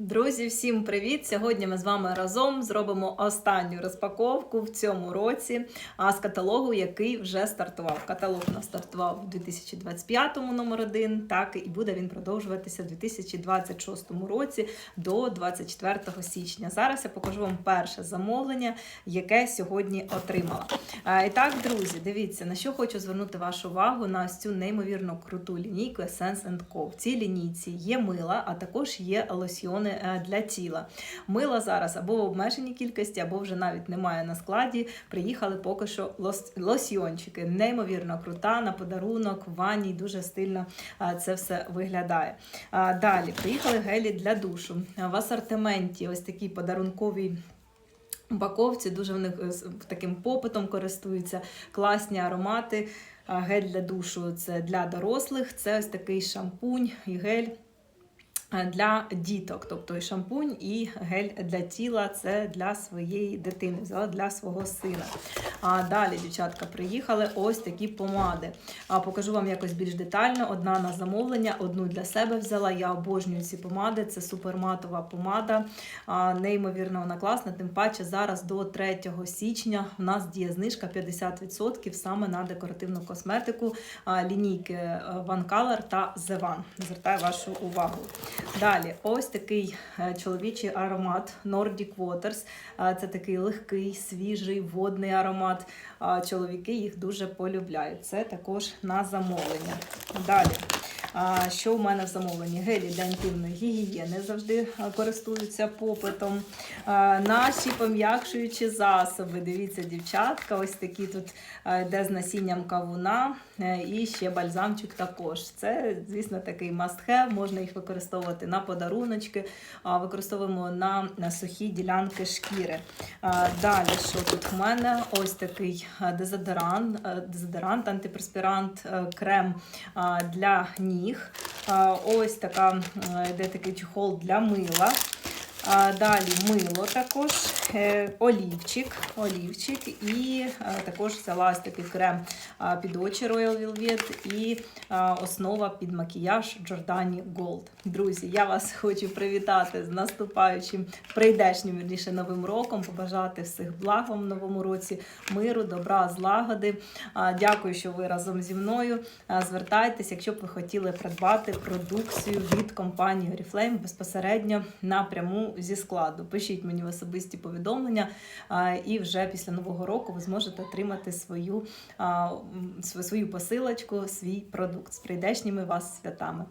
Друзі, всім привіт! Сьогодні ми з вами разом зробимо останню розпаковку в цьому році з каталогу, який вже стартував. Каталог у нас стартував у 2025 номер 1, так і буде він продовжуватися в 2026 році до 24 січня. Зараз я покажу вам перше замовлення, яке сьогодні отримала. І так, друзі, дивіться, на що хочу звернути вашу увагу на ось цю неймовірно круту лінійку Essence Co. В цій лінійці є мила, а також є лосьйони е, для тіла. Мила зараз або в обмеженій кількості, або вже навіть немає на складі. Приїхали поки що лосьйончики. Неймовірно крута на подарунок, в ванні дуже стильно е, це все виглядає. Далі приїхали гелі для душу. В асортименті ось такі подарункові. Упаковці дуже в них е, таким попитом користуються класні аромати. Гель для душу це для дорослих, це ось такий шампунь і гель е, для діток, тобто і шампунь, і гель для тіла це для своєї дитини, взяла для свого сина. А далі, дівчатка, приїхали ось такі помади. А покажу вам якось більш детально. Одна на замовлення, одну для себе взяла. Я обожнюю ці помади. Це суперматова помада. А, неймовірно, вона класна. Тим паче зараз до 3 січня у нас діє знижка 50% саме на декоративну косметику а, лінійки е, One Color та One. Звертаю вашу увагу. Далі, ось такий е, чоловічий аромат Nordic Waters. Це такий легкий, свіжий, водний аромат. Чоловіки їх дуже полюбляють. Це також на замовлення. Далі. Що в мене в замовленні? Гелі для інтимної гігієни завжди користуються попитом. Наші пом'якшуючі засоби. Дивіться, дівчатка, ось такі тут а, йде з насінням кавуна е, і ще бальзамчик також. Це, звісно, такий must-have, можна їх використовувати на подаруночки, використовуємо на, сухі ділянки шкіри. Далі, що тут в мене? Ось такий дезодорант, дезодорант антиперспірант, е, крем для ніг. А, Ось така е, йде такий чехол для мила. Далі мило також, е, олівчик, олівчик і е, також взяла такий крем під очі Royal Velvet і основа під макіяж Giordani Gold. Друзі, я вас хочу привітати з наступаючим прийдешнім вірніше новим роком, побажати всіх благ вам в новому році, миру, добра, злагоди. Дякую, що ви разом зі мною. Звертайтесь, якщо б ви хотіли придбати продукцію від компанії Oriflame безпосередньо напряму зі складу. Пишіть мені в особисті повідомлення, і вже після нового року ви зможете отримати свою, свою посилочку, свій продукт з прийдешніми вас святами.